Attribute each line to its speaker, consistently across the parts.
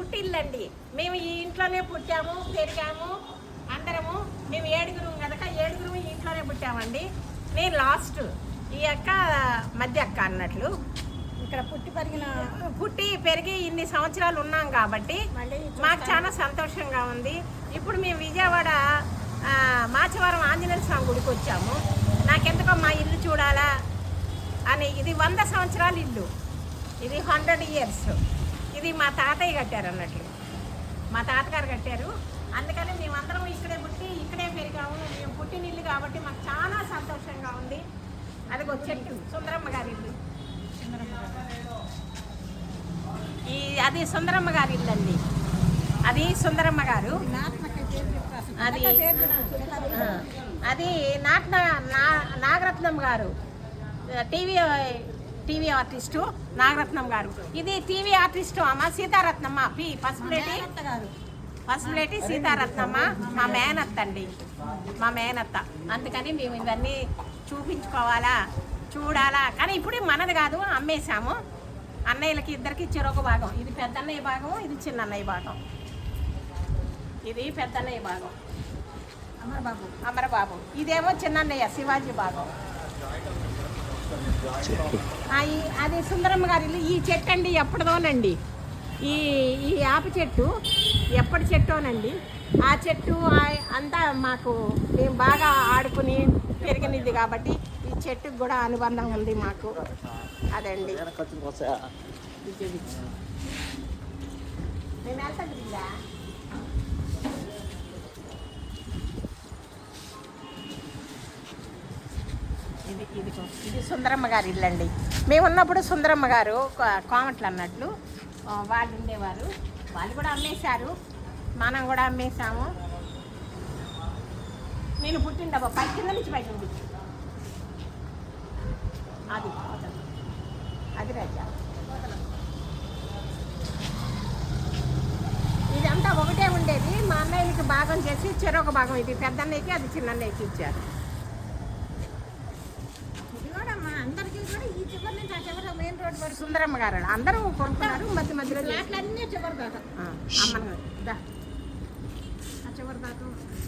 Speaker 1: పుట్టిల్లండి. మేము ఈ ఇంట్లోనే పుట్టాము పెరిగాము అందరము. మేము ఏడుగురు కనుక ఏడుగురు ఈ ఇంట్లోనే పుట్టామండి. నేను లాస్ట్ ఈ అక్క మధ్య అక్క అన్నట్లు.
Speaker 2: ఇక్కడ పుట్టి పెరిగిన
Speaker 1: పుట్టి పెరిగి ఇన్ని సంవత్సరాలు ఉన్నాం కాబట్టి మాకు చాలా సంతోషంగా ఉంది. ఇప్పుడు మేము విజయవాడ మాచవరం ఆంజనేయ స్వామి గుడికి వచ్చాము. నాకెందుకో మా ఇల్లు చూడాలా? అని ఇది వంద సంవత్సరాల ఇల్లు. ఇది హండ్రెడ్ ఇయర్స్ ఇది మా తాతయ్య కట్టారు అన్నట్లు. మా తాతగారు కట్టారు. అందుకని మేమందరం ఇక్కడే పుట్టి ఇక్కడే పెరిగాము. మేము పుట్టిన ఇల్లు కాబట్టి మాకు చాలా సంతోషంగా ఉంది. అదిగో చెట్టు సుందరమ్మ గారి ఇల్లు. ఈ అది సుందరమ్మ గారి ఇల్లు అండి. అది సుందరమ్మ గారు. అది అది నాటన నా నాగరత్నం గారు. టీవీ టీవీ ఆర్టిస్టు నాగరత్నం గారు. ఇది టీవీ ఆర్టిస్టు అమ్మ సీతారత్నమ్మ. పి పసుపులేటి పసుపులేటి సీతారత్నమ్మ మా మేనత్త అండి. మా మేనత్త. అందుకని మేము ఇవన్నీ చూపించుకోవాలా చూడాలా. కానీ ఇప్పుడు మనది కాదు అమ్మేశాము. అన్నయ్యలకి ఇద్దరికి చెరొక భాగం. ఇది పెద్ద అన్నయ్య భాగం ఇది చిన్న అన్నయ్య భాగం. ఇది పెద్ద అన్నయ్య భాగం.
Speaker 2: అమరబాబు.
Speaker 1: అమరబాబు. ఇదేమో చిన్నన్నయ్య శివాజీ భాగం. అది సుందరమ్మ గారి ఈ చెట్టు అండి ఎప్పటిదోనండి. ఈ ఈ యాప చెట్టు ఎప్పటి చెట్టోనండి. ఆ చెట్టు అంతా మాకు మేము బాగా ఆడుకుని పెరిగినది కాబట్టి ఈ చెట్టుకు కూడా అనుబంధం ఉంది మాకు. అదండి. నేను వెళ్తాను ఇది ఇది ఇది సుందరమ్మ గారి ఇల్లు అండి. మేము ఉన్నప్పుడు సుందరమ్మ గారు కోమట్లు అన్నట్లు వాళ్ళు ఉండేవారు. వాళ్ళు కూడా అమ్మేశారు. మనం కూడా అమ్మేశాము. నేను పుట్టిండబ్బా పై కింద నుంచి పైకి చూపించు అది అది రాజా. ఇదంతా ఒకటే ఉండేది. మా అన్నయ్యకి భాగం చేసి చెరొక భాగం ఇది. పెద్దన్నయ్యకి అది చిన్న అన్నయ్యకి ఇచ్చారు
Speaker 2: ఇది కూడా మా అందరికీ కూడా ఈ చివరి నుంచి ఆ చివరి మెయిన్ రోడ్ వరకు
Speaker 1: సుందరమ్మ గారు అందరూ కొనుక్కున్నారు మధ్య మధ్యలో
Speaker 2: అన్నీ చివరి దాకా.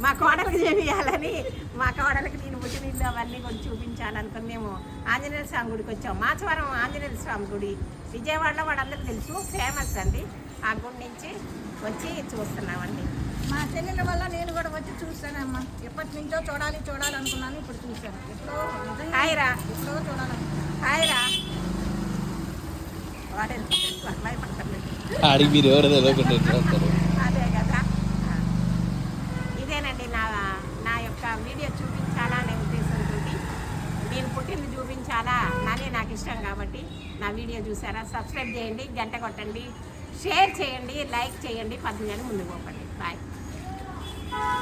Speaker 1: మా కోడలికి చేయాలని మా కోడలికి నేను పుట్టిన ఇల్లు అవన్నీ కొంచెం చూపించాలనుకుని మేము ఆంజనేయ స్వామి గుడికి వచ్చాం. మాచవరం ఆంజనేయ స్వామి గుడి విజయవాడలో వాళ్ళందరికీ తెలుసు ఫేమస్ అండి. ఆ గుడి నుంచి వచ్చి చూస్తున్నామండి.
Speaker 2: మా చెల్లెల వల్ల నేను కూడా వచ్చి చూస్తానమ్మా ఎప్పటి నుంచో చూడాలి చూడాలి అనుకున్నాను ఇప్పుడు చూశాను. ఎప్పుడో నిజంగా
Speaker 1: హాయ్ రా.
Speaker 2: ఎప్పుడో చూడాలనుకున్నాను.
Speaker 1: హాయ్ రా. వాడేది భయపడతాడు
Speaker 3: ఆడికి మీరు ఎవరు తెలియకుండా
Speaker 1: అదే కదా. ఇదేనండి నా నా యొక్క వీడియో చూపించాలా అనే ఉద్దేశంతో నేను పుట్టింది చూపించాలా నానే నాకు ఇష్టం కాబట్టి నా వీడియో చూసారా? సబ్స్క్రైబ్ చేయండి గంట కొట్టండి షేర్ చేయండి లైక్ చేయండి పద్దెనిమిది ముందుకు పంపండి బాయ్